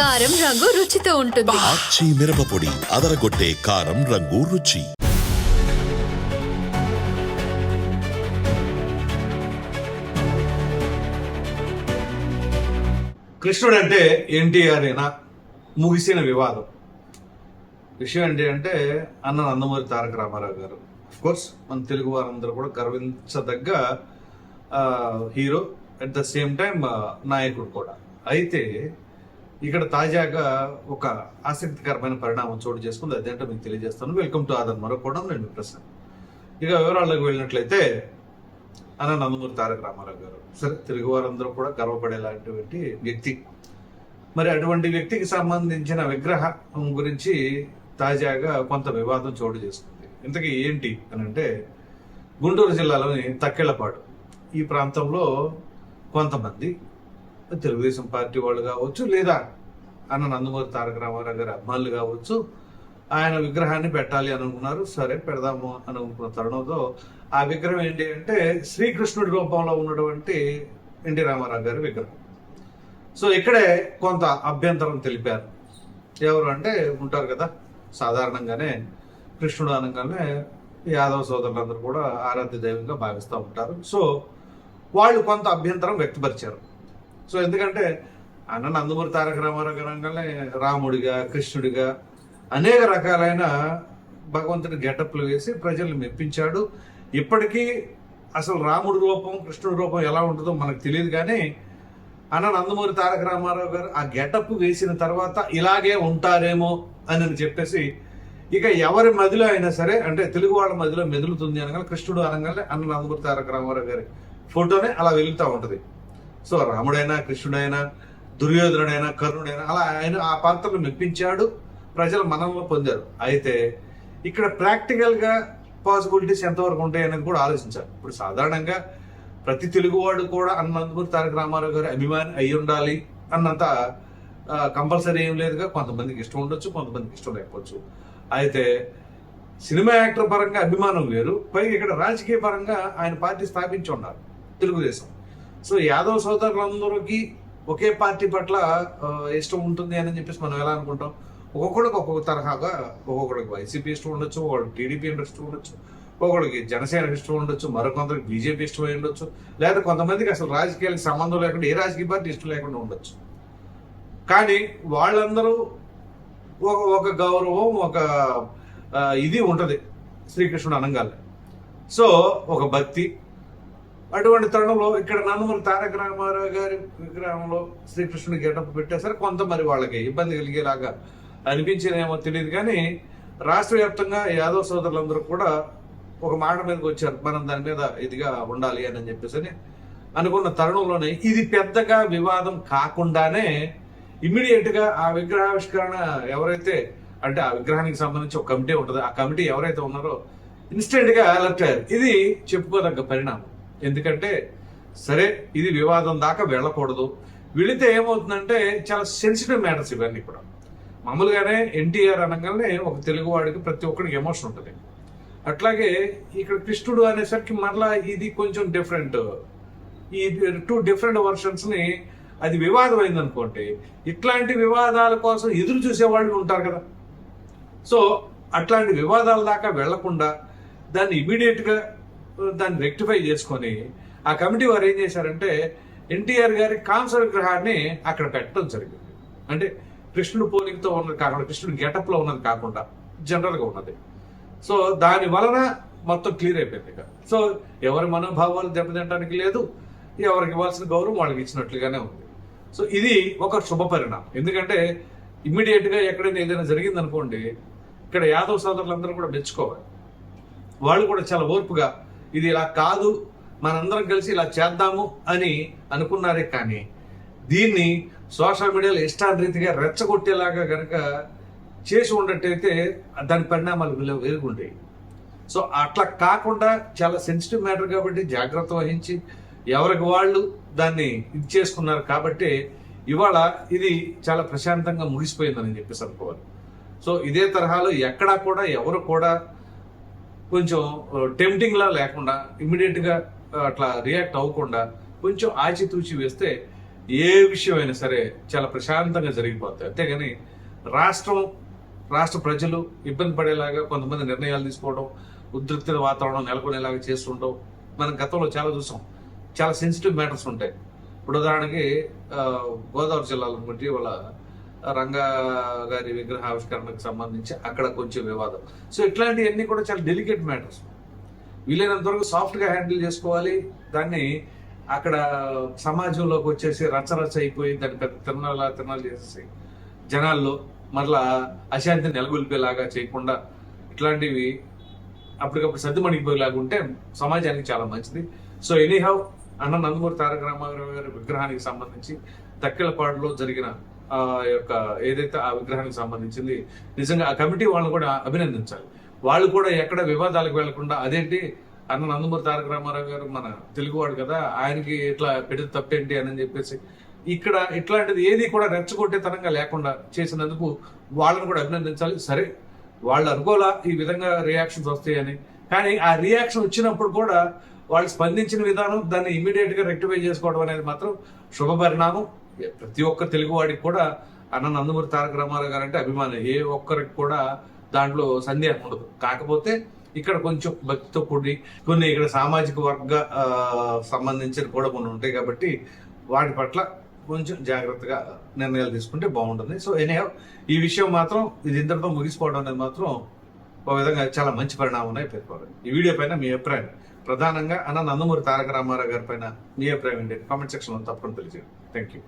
కారం రంగు రుచితో ఉంటుంది. ఆచి మిరపపొడి అదరగొట్టే కారం రంగు రుచి. కృష్ణుడు అంటే ఎన్టీఆర్ అయినా ముగిసిన వివాదం. విషయం ఏంటి అంటే అన్న నందమూరి తారక రామారావు గారు. కోర్స్ మన తెలుగు వారందరూ కూడా గర్వించదగ్గ ఆ, hero at the same time నాయకుడు కూడా. అయితే ఇక్కడ తాజాగా ఒక ఆసక్తికరమైన పరిణామం చోటు చేసుకుంది. అదేంటో మీకు తెలియజేస్తాను. వెల్కమ్ టు ఆదర్ మరొకటం నేను ప్రశ్న ఇక వివరాల్లోకి వెళ్ళినట్లయితే అన్న నందమూరి తారక రామారావు గారు. సరే తెలుగు వారందరూ కూడా గర్వపడేలాంటి వ్యక్తి. మరి అటువంటి వ్యక్తికి సంబంధించిన విగ్రహం గురించి తాజాగా కొంత వివాదం చోటు చేసుకుంది. ఇంతకీ ఏంటి అని అంటే గుంటూరు జిల్లాలోని తక్కెళ్ళపాడు ఈ ప్రాంతంలో కొంతమంది తెలుగుదేశం పార్టీ వాళ్ళు కావచ్చు లేదా అన్న నందమూరి తారక రామారావు గారి అభిమానులు కావచ్చు ఆయన విగ్రహాన్ని పెట్టాలి అనుకున్నారు. సరే పెడదాము అని అనుకున్న తరుణంలో ఆ విగ్రహం ఏంటి అంటే శ్రీకృష్ణుడి రూపంలో ఉన్నటువంటి ఎన్టీ రామారావు గారి విగ్రహం. సో ఇక్కడే కొంత అభ్యంతరం తెలిపారు. ఎవరు అంటే ఉంటారు కదా సాధారణంగానే కృష్ణుడు అనగానే యాదవ సోదరులందరూ కూడా ఆరాధ్య దైవంగా భావిస్తూ ఉంటారు. సో వాళ్ళు కొంత అభ్యంతరం వ్యక్తపరిచారు. సో ఎందుకంటే అన్న నందమూరి తారక రామారావు గారు అనగానే రాముడిగా కృష్ణుడిగా అనేక రకాలైన భగవంతుడి గెటప్లు వేసి ప్రజల్ని మెప్పించాడు. ఇప్పటికీ అసలు రాముడి రూపం కృష్ణుడి రూపం ఎలా ఉంటుందో మనకు తెలియదు కానీ అన్న నందమూరి తారక రామారావు గారు ఆ గెటప్ వేసిన తర్వాత ఇలాగే ఉంటారేమో అని చెప్పేసి ఇక ఎవరి మదిలో అయినా సరే అంటే తెలుగు వాళ్ళ మదిలో మెదులుతుంది అనగా కృష్ణుడు అనగానే అన్న నందమూరి తారక రామారావు గారి ఫోటోనే అలా వెలుగుతూ ఉంటుంది. సో రాముడైనా కృష్ణుడైనా దుర్యోధనుడైనా కర్ణుడైనా అలా ఆయన ఆ పాత్రను మెప్పించాడు. ప్రజలు మనంలో పొందారు. అయితే ఇక్కడ ప్రాక్టికల్గా పాసిబిలిటీస్ ఎంతవరకు ఉంటాయని కూడా ఆలోచించాలి. ఇప్పుడు సాధారణంగా ప్రతి తెలుగువాడు కూడా అన్నందుకు తారక రామారావు గారి అభిమాని అయి ఉండాలి అన్నంత కంపల్సరీ ఏం లేదుగా. కొంతమందికి ఇష్టం ఉండొచ్చు కొంతమందికి ఇష్టం లేకపోవచ్చు. అయితే సినిమా యాక్టర్ పరంగా అభిమానం వేరు. పైగా ఇక్కడ రాజకీయ పరంగా ఆయన పార్టీ స్థాపించి ఉన్నారు తెలుగుదేశం. సో యాదవ్ సోదరులందరికీ ఒకే పార్టీ పట్ల ఇష్టం ఉంటుంది అని చెప్పేసి మనం ఎలా అనుకుంటాం? ఒక్కొక్కడికి ఒక్కొక్క తరహాగా ఒక్కొక్కడికి వైసీపీ ఇష్టం ఉండొచ్చు ఒకళ్ళకి టీడీపీ ఇష్టం ఉండొచ్చు ఒక్కొక్కడికి జనసేన ఇష్టం ఉండొచ్చు మరికొందరికి బీజేపీ ఇష్టం ఉండొచ్చు లేదా కొంతమందికి అసలు రాజకీయాలకు సంబంధం లేకుండా ఏ రాజకీయ పార్టీ ఇష్టం లేకుండా ఉండొచ్చు. కానీ వాళ్ళందరూ ఒక ఒక గౌరవం ఒక ఇది ఉంటుంది శ్రీకృష్ణుడు అనంగానే సో ఒక భక్తి అటువంటి తరుణంలో ఇక్కడ నందమూరి తారక రామారావు గారి విగ్రహంలో శ్రీకృష్ణుడు గెటప్ పెట్టేసరి కొంత మరి వాళ్ళకి ఇబ్బంది కలిగేలాగా అనిపించేదేమో తెలియదు కానీ రాష్ట్ర వ్యాప్తంగా యాదవ్ సోదరులందరూ కూడా ఒక మాట మీదకి వచ్చారు. మనం దాని మీద ఇదిగా ఉండాలి అని చెప్పేసి అని అనుకున్న తరుణంలోనే ఇది పెద్దగా వివాదం కాకుండానే ఇమ్మీడియట్గా ఆ విగ్రహావిష్కరణ ఎవరైతే అంటే ఆ విగ్రహానికి సంబంధించి ఒక కమిటీ ఉంటుంది. ఆ కమిటీ ఎవరైతే ఉన్నారో ఇన్స్టెంట్గా అలర్ట్ అయ్యారు. ఇది చెప్పుకోదగ్గ పరిణామం. ఎందుకంటే సరే ఇది వివాదం దాకా వెళ్ళకూడదు. వెళితే ఏమవుతుందంటే చాలా సెన్సిటివ్ మ్యాటర్స్ ఇవన్నీ కూడా. మామూలుగానే ఎన్టీఆర్ అనగానే ఒక తెలుగువాడికి ప్రతి ఒక్కడికి ఎమోషన్ ఉంటుంది. అట్లాగే ఇక్కడ కృష్ణుడు అనేసరికి మరలా ఇది కొంచెం డిఫరెంట్ ఈ టూ డిఫరెంట్ వర్షన్స్ని అది వివాదం అయిందనుకోండి ఇట్లాంటి వివాదాల కోసం ఎదురు చూసే వాళ్ళు ఉంటారు కదా. సో అట్లాంటి వివాదాల దాకా వెళ్ళకుండా దాన్ని ఇమీడియట్గా దాన్ని రెక్టిఫై చేసుకొని ఆ కమిటీ వారు ఏం చేశారంటే ఎన్టీఆర్ గారి కాంస గ్రహాన్ని అక్కడ పెట్టడం జరిగింది. అంటే కృష్ణుడు పోలికతో ఉన్నది కాకుండా కృష్ణుడు గెటప్లో ఉన్నది కాకుండా జనరల్గా ఉన్నది. సో దాని వలన మొత్తం క్లియర్ అయిపోయింది ఇక. సో ఎవరి మనోభావాలు దెబ్బతింటానికి లేదు ఎవరికి ఇవ్వాల్సిన గౌరవం వాళ్ళకి ఇచ్చినట్లుగానే ఉంది. సో ఇది ఒక శుభ పరిణామం. ఎందుకంటే ఇమ్మీడియట్గా ఎక్కడైనా ఏదైనా జరిగింది అనుకోండి ఇక్కడ యాదవ్ సోదరులందరూ కూడా మెచ్చుకోవాలి. వాళ్ళు కూడా చాలా ఓర్పుగా ఇది ఇలా కాదు మనందరం కలిసి ఇలా చేద్దాము అని అనుకున్నారే కానీ దీన్ని సోషల్ మీడియాలో ఇష్టారీతిగా రెచ్చగొట్టేలాగా కనుక చేసి ఉన్నట్టయితే దాని పరిణామాలు విలువ వేరుగుంటాయి సో అట్లా కాకుండా చాలా సెన్సిటివ్ మ్యాటర్ కాబట్టి జాగ్రత్త వహించి ఎవరికి వాళ్ళు దాన్ని ఇది చేసుకున్నారు కాబట్టి ఇవాళ ఇది చాలా ప్రశాంతంగా ముగిసిపోయిందని చెప్పేసి అనుకోవాలి. సో ఇదే తరహాలో ఎక్కడా కూడా ఎవరు కూడా కొంచెం టెంప్టింగ్ లా లేకుండా ఇమ్మీడియట్గా అట్లా రియాక్ట్ అవ్వకుండా కొంచెం ఆచితూచి వేస్తే ఏ విషయమైనా సరే చాలా ప్రశాంతంగా జరిగిపోతాయి అంతేగాని రాష్ట్రం రాష్ట్ర ప్రజలు ఇబ్బంది పడేలాగా కొంతమంది నిర్ణయాలు తీసుకోవడం ఉద్రిక్త వాతావరణం నెలకొనేలాగా చేస్తుండడం మనం గతంలో చాలా చూసాం. చాలా సెన్సిటివ్ మ్యాటర్స్ ఉంటాయి. ఇప్పుడు ఉదాహరణకి గోదావరి జిల్లాలో అనుకుంటే వాళ్ళ రంగా గారి విగ్రహావిష్కరణకు సంబంధించి అక్కడ కొంచెం వివాదం. సో ఇట్లాంటివన్నీ కూడా చాలా డెలికేట్ మ్యాటర్స్ వీలైనంత వరకు సాఫ్ట్గా హ్యాండిల్ చేసుకోవాలి. దాన్ని అక్కడ సమాజంలోకి వచ్చేసి రచరచ అయిపోయి దాన్ని పెద్ద తిరణాల తిరణాలు చేసేసి జనాల్లో మరలా అశాంతిని నెలకొల్పేలాగా చేయకుండా ఇట్లాంటివి అప్పటికప్పుడు సర్దుమణిగిపోయేలాగా ఉంటే సమాజానికి చాలా మంచిది. సో ఎనీహౌ అన్న నందమూరి తారక రామారావు గారి విగ్రహానికి సంబంధించి తక్కెలపాడులో జరిగిన యొక్క ఏదైతే ఆ విగ్రహానికి సంబంధించింది నిజంగా ఆ కమిటీ వాళ్ళని కూడా అభినందించాలి. వాళ్ళు కూడా ఎక్కడ వివాదాలకు వెళ్ళకుండా అదేంటి అన్న నందమూరి తారక రామారావు గారు మన తెలుగువాడు కదా ఆయనకి ఇట్లా పెడితే తప్పేంటి అని చెప్పేసి ఇక్కడ ఇట్లాంటిది ఏది కూడా రెచ్చగొట్టేతనంగా లేకుండా చేసినందుకు వాళ్ళని కూడా అభినందించాలి. సరే వాళ్ళు అనుకోలా ఈ విధంగా రియాక్షన్స్ వస్తాయని? కానీ ఆ రియాక్షన్ వచ్చినప్పుడు కూడా వాళ్ళు స్పందించిన విధానం దాన్ని ఇమీడియట్గా రెక్టిఫై చేసుకోవడం అనేది మాత్రం శుభ పరిణామం ప్రతి ఒక్క తెలుగువాడికి కూడా అన్న నందమూరి తారక రామారావు గారు అంటే అభిమానం. ఏ ఒక్కరికి కూడా దాంట్లో సందేహం ఉండదు. కాకపోతే ఇక్కడ కొంచెం భక్తితో కూడి కొన్ని ఇక్కడ సామాజిక వర్గ సంబంధించిన కూడా కొన్ని ఉంటాయి కాబట్టి వాటి పట్ల కొంచెం జాగ్రత్తగా నిర్ణయాలు తీసుకుంటే బాగుంటుంది. సో ఎనీ ఈ విషయం మాత్రం ఇది ఇంతటితో ముగిసిపోవడం అనేది మాత్రం ఒక విధంగా చాలా మంచి పరిణామం అని పేర్కోవాలి ఈ వీడియో పైన మీ అభిప్రాయం. ప్రధానంగా అన్న నందమూరి తారక రామారావు గారి పైన మీ అభిప్రాయం ఏంటి? కామెంట్ సెక్షన్లో తప్పకుండా తెలియజేయండి. Thank you